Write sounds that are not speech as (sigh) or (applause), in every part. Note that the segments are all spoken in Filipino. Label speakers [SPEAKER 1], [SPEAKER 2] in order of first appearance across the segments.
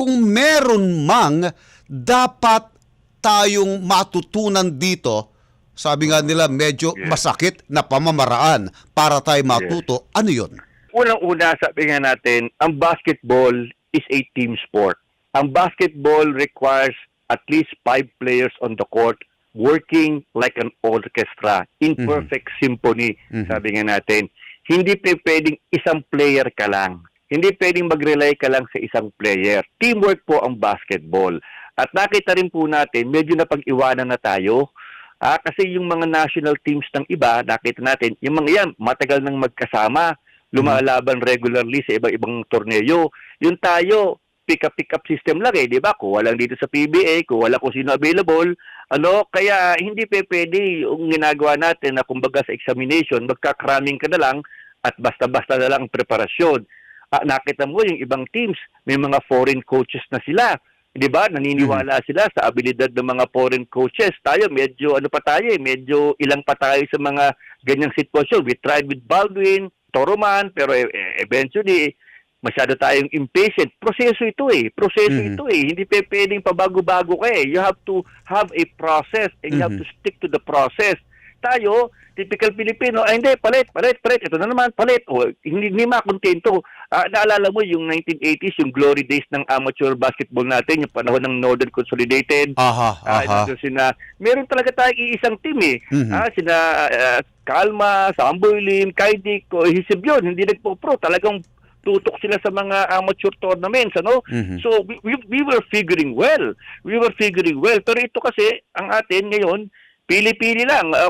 [SPEAKER 1] kung meron mang dapat tayong matutunan dito, sabi nga nila medyo
[SPEAKER 2] Yes.
[SPEAKER 1] masakit na pamamaraan para tayo matuto. Ano yun?
[SPEAKER 2] Unang-una, sabi nga natin, ang basketball is a team sport. Ang basketball requires at least five players on the court working like an orchestra in
[SPEAKER 1] Mhm.
[SPEAKER 2] perfect symphony,
[SPEAKER 1] Mhm.
[SPEAKER 2] sabi nga natin. Hindi pwedeng isang player ka lang. Hindi pwedeng mag-rely ka lang sa isang player. Teamwork po ang basketball. At nakita rin po natin, medyo napag-iwanan na tayo Ah, kasi yung mga national teams ng iba, nakita natin, yung mga yan, matagal nang magkasama, lumalaban regularly sa iba-ibang torneo. Yung tayo, pick-up-pick up system lang eh, di ba? Kuha lang dito sa PBA, kuha lang kung sino available. Ano, kaya hindi pe pwede yung ginagawa natin na kumbaga sa examination, magkakraming ka na lang at basta-basta na lang ang preparasyon. Ah, nakita mo yung ibang teams, may mga foreign coaches na sila. 'di ba? Naniniwala sila sa abilidad ng mga foreign coaches. Tayo medyo ano pa tayo, eh, medyo ilang pa tayo sa mga ganyang sitwasyon. We tried with Baldwin, Toroman, pero e- e- eventually masyado tayong impatient. Proseso ito eh. Proseso
[SPEAKER 1] Mhm.
[SPEAKER 2] ito eh. Hindi pe pwedeng pabago-bago ka eh. You have to have a process and you have
[SPEAKER 1] Mhm.
[SPEAKER 2] to stick to the process. Tayo, typical Filipino, ay hindi, palit, palit, palit. Ito na naman, palit. O, hindi, hindi makontento. Ah, naalala mo yung 1980s, yung glory days ng amateur basketball natin, yung panahon ng Northern Consolidated.
[SPEAKER 1] Aha,
[SPEAKER 2] Ah,
[SPEAKER 1] aha.
[SPEAKER 2] nandun sina, meron talaga tayong iisang team eh.
[SPEAKER 1] Mhm.
[SPEAKER 2] Ah, sina ah, Kalma, Samboylin, Kaidik, Hisib yun, hindi nagpo-pro. Talagang tutok sila sa mga amateur tournaments, ano?
[SPEAKER 1] Mhm.
[SPEAKER 2] So, we, we, we were figuring well. We were figuring well. Pero ito kasi, ang atin ngayon, pili-pili lang. Ah,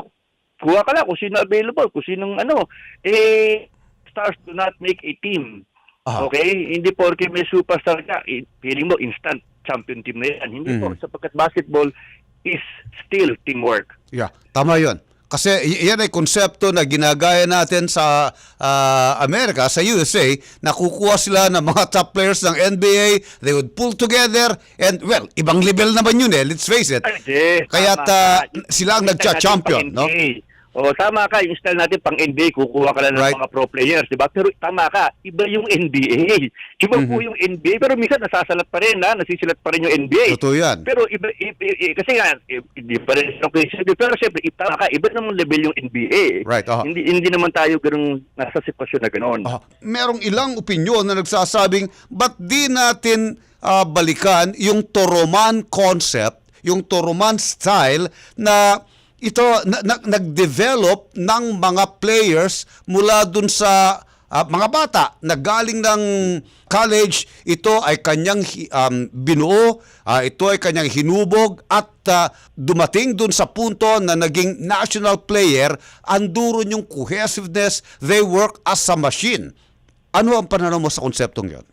[SPEAKER 2] kuha ka lang kung sino available, kung sinong ano. Eh, stars do not make a team.
[SPEAKER 1] Aha.
[SPEAKER 2] Okay? Hindi porke may superstar ka, eh, feeling mo instant champion team na yan. Hindi po,
[SPEAKER 1] Mhm.
[SPEAKER 2] sapagkat basketball is still teamwork.
[SPEAKER 1] Yeah, tama 'yon. Kasi yan ay konsepto na ginagaya natin sa ah, Amerika, sa USA, na kukuha sila ng mga top players ng NBA, they would pull together, and well, ibang level naman yun eh, let's face it.
[SPEAKER 2] Ay.
[SPEAKER 1] Kaya't,
[SPEAKER 2] ka.
[SPEAKER 1] sila ang nagcha-champion,
[SPEAKER 2] pang NBA. O, tama ka. Yung style natin pang NBA, kukuha ka lang ng
[SPEAKER 1] Right.
[SPEAKER 2] mga pro players, di ba? Pero tama ka, iba yung NBA. Iba po
[SPEAKER 1] Mhm.
[SPEAKER 2] yung NBA, pero minsan nasasalat pa rin, ha? Nasisilat pa rin yung NBA.
[SPEAKER 1] Totoo yan.
[SPEAKER 2] Pero iba, i- i- i- kasi nga, rin siya okay. Pero siyempre, tama ka, iba namang level yung NBA.
[SPEAKER 1] Right, aha.
[SPEAKER 2] Hindi, hindi naman tayo ganun, nasa sitwasyon na gano'n.
[SPEAKER 1] Ah, merong ilang opinyon na nagsasabing, ba't di natin ah, balikan yung Toroman concept, yung Toroman style na ito na, na- nag-develop ng mga players mula dun sa ah, mga bata na galing ng college, ito ay kanyang um, binuo, ah, ito ay kanyang hinubog at ah, dumating dun sa punto na naging national player, anduron yung cohesiveness, they work as a machine. Ano ang pananaw mo sa konseptong yon?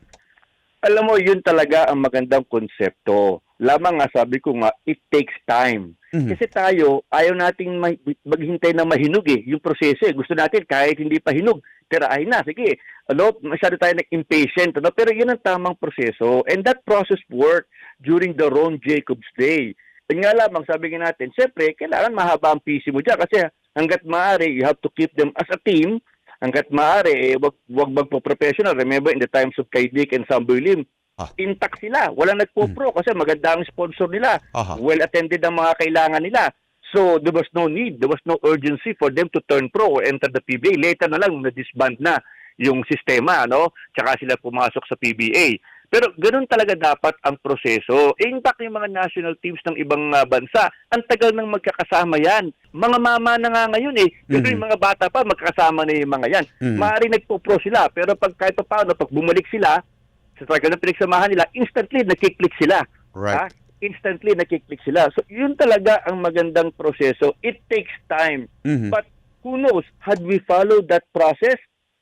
[SPEAKER 2] Alam mo, yun talaga ang magandang konsepto. Lamang nga, sabi ko nga, it takes time.
[SPEAKER 1] Mhm.
[SPEAKER 2] Kasi tayo, ayaw nating ma- maghintay na mahinog eh, yung proseso eh. Gusto natin kahit hindi pa hinog, tirahin na, sige. Ano, masyado tayo nag-impatient, ano? pero yun ang tamang proseso. And that process worked during the Ron Jacobs Day. Yun nga lamang, sabi nga natin, siyempre, kailangan mahaba ang PC mo dyan kasi hanggat maaari, you have to keep them as a team. Hanggat maaari, eh, wag, wag magpo-professional. Remember, in the times of Kaidik and Samboy Lim,
[SPEAKER 1] Ah.
[SPEAKER 2] intact sila. Walang nagpo-pro kasi maganda ang sponsor nila.
[SPEAKER 1] Aha.
[SPEAKER 2] Well attended ang mga kailangan nila. So there was no need, there was no urgency for them to turn pro or enter the PBA. Later na lang na-disband na yung sistema, no? Tsaka sila pumasok sa PBA. Pero ganoon talaga dapat ang proseso. In fact, yung mga national teams ng ibang ah, bansa, ang tagal nang magkakasama yan. Mga mama na nga ngayon eh. Pero
[SPEAKER 1] Mhm.
[SPEAKER 2] yung mga bata pa, magkakasama na yung mga yan.
[SPEAKER 1] Mhm.
[SPEAKER 2] Maaaring nagpo-pro sila, pero pag kahit pa paano, pag bumalik sila, sa talaga ng pinagsamahan nila, instantly nakiklik sila.
[SPEAKER 1] Right.
[SPEAKER 2] Ha? Instantly nakiklik sila. So, yun talaga ang magandang proseso. It takes time.
[SPEAKER 1] Mhm.
[SPEAKER 2] But who knows, had we followed that process,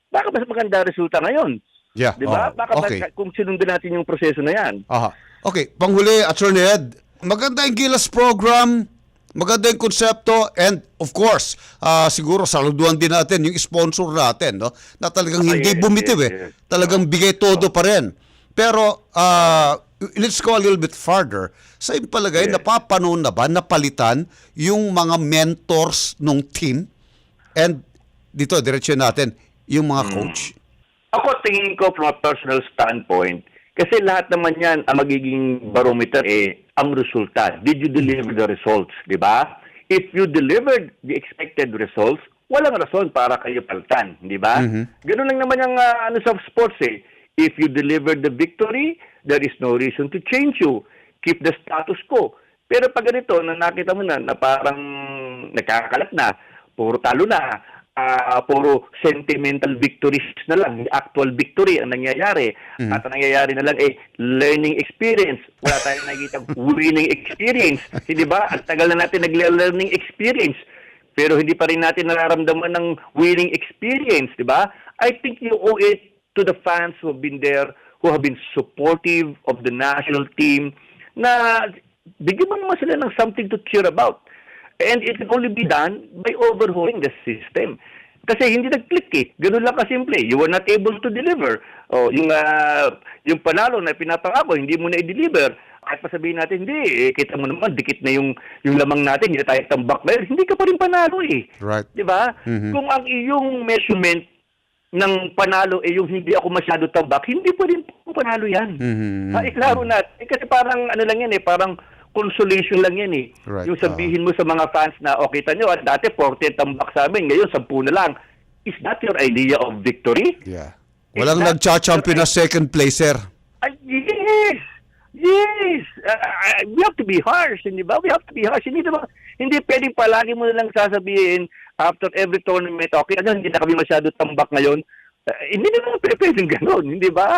[SPEAKER 2] baka mas maganda resulta ngayon.
[SPEAKER 1] Yeah.
[SPEAKER 2] Di ba?
[SPEAKER 1] oh,
[SPEAKER 2] Baka
[SPEAKER 1] okay.
[SPEAKER 2] baka- kung sinundan natin yung proseso na yan.
[SPEAKER 1] Aha. Okay, panghuli, Attorney Ed, maganda yung Gilas program, maganda yung konsepto, and of course, ah, siguro saluduan din natin yung sponsor natin, no? Na talagang
[SPEAKER 2] Ah,
[SPEAKER 1] hindi
[SPEAKER 2] yes,
[SPEAKER 1] bumitiw
[SPEAKER 2] yes,
[SPEAKER 1] eh. Talagang bigay todo pa rin. Pero, ah, let's go a little bit farther. Sa iyong palagay,
[SPEAKER 2] Yes.
[SPEAKER 1] napapanon na ba, napalitan yung mga mentors nung team? And dito, diretsyo natin, yung
[SPEAKER 2] Hmm.
[SPEAKER 1] mga coach.
[SPEAKER 2] Ako tingin ko from a personal standpoint, Kasi lahat naman yan, ang magiging barometer eh, ang resulta. Did you deliver the results, di ba? If you delivered the expected results, walang rason para kayo paltan, di ba? Ganun lang naman yung ah, ano sa sports eh. If you delivered the victory, there is no reason to change you. Keep the status quo. Pero pag ganito, na nakita mo na, na parang nakakalat na, puro talo na, ah, puro sentimental victories na lang, actual victory ang nangyayari. At ang nangyayari na lang eh, learning experience. Wala tayong nakikita (laughs) winning experience. Hindi ba? Ang tagal na natin nag-learning experience. Pero hindi pa rin natin nararamdaman ng winning experience, di ba? I think you owe it to the fans who have been there, who have been supportive of the national team, na bigyan mo naman sila ng something to cheer about. And it can only be done by overhauling the system. Kasi hindi nag-click eh. Ganun lang kasimple. You were not able to deliver. O, yung, ah, yung panalo na pinapangako, hindi mo na i-deliver. Kahit pa sabihin natin, hindi, eh, kita mo naman, dikit na yung, yung lamang natin, hindi na tayo tambak. Hindi ka pa rin panalo eh.
[SPEAKER 1] Right.
[SPEAKER 2] Di ba?
[SPEAKER 1] Mhm.
[SPEAKER 2] Kung ang iyong measurement ng panalo eh yung hindi ako masyado tambak, hindi pa rin po panalo yan.
[SPEAKER 1] Mhm.
[SPEAKER 2] Ha, iklaro na. Eh, kasi parang ano lang yan eh, parang consolation lang yan eh.
[SPEAKER 1] Right,
[SPEAKER 2] Yung sabihin mo sa mga fans na, okay, kita nyo, at dati 40 tambak sa amin, ngayon 10 na lang. Is that your idea of victory?
[SPEAKER 1] Yeah. Walang
[SPEAKER 2] Is that-
[SPEAKER 1] nagcha-champion na second placer.
[SPEAKER 2] Ay, yes! Yes! Uh, we have to be harsh, hindi ba? We have to be harsh. Hindi naman, hindi pwedeng palagi mo na lang sasabihin after every tournament, okay, ano, hindi na kami masyado tambak ngayon. Uh, hindi naman pwedeng ganun, hindi ba?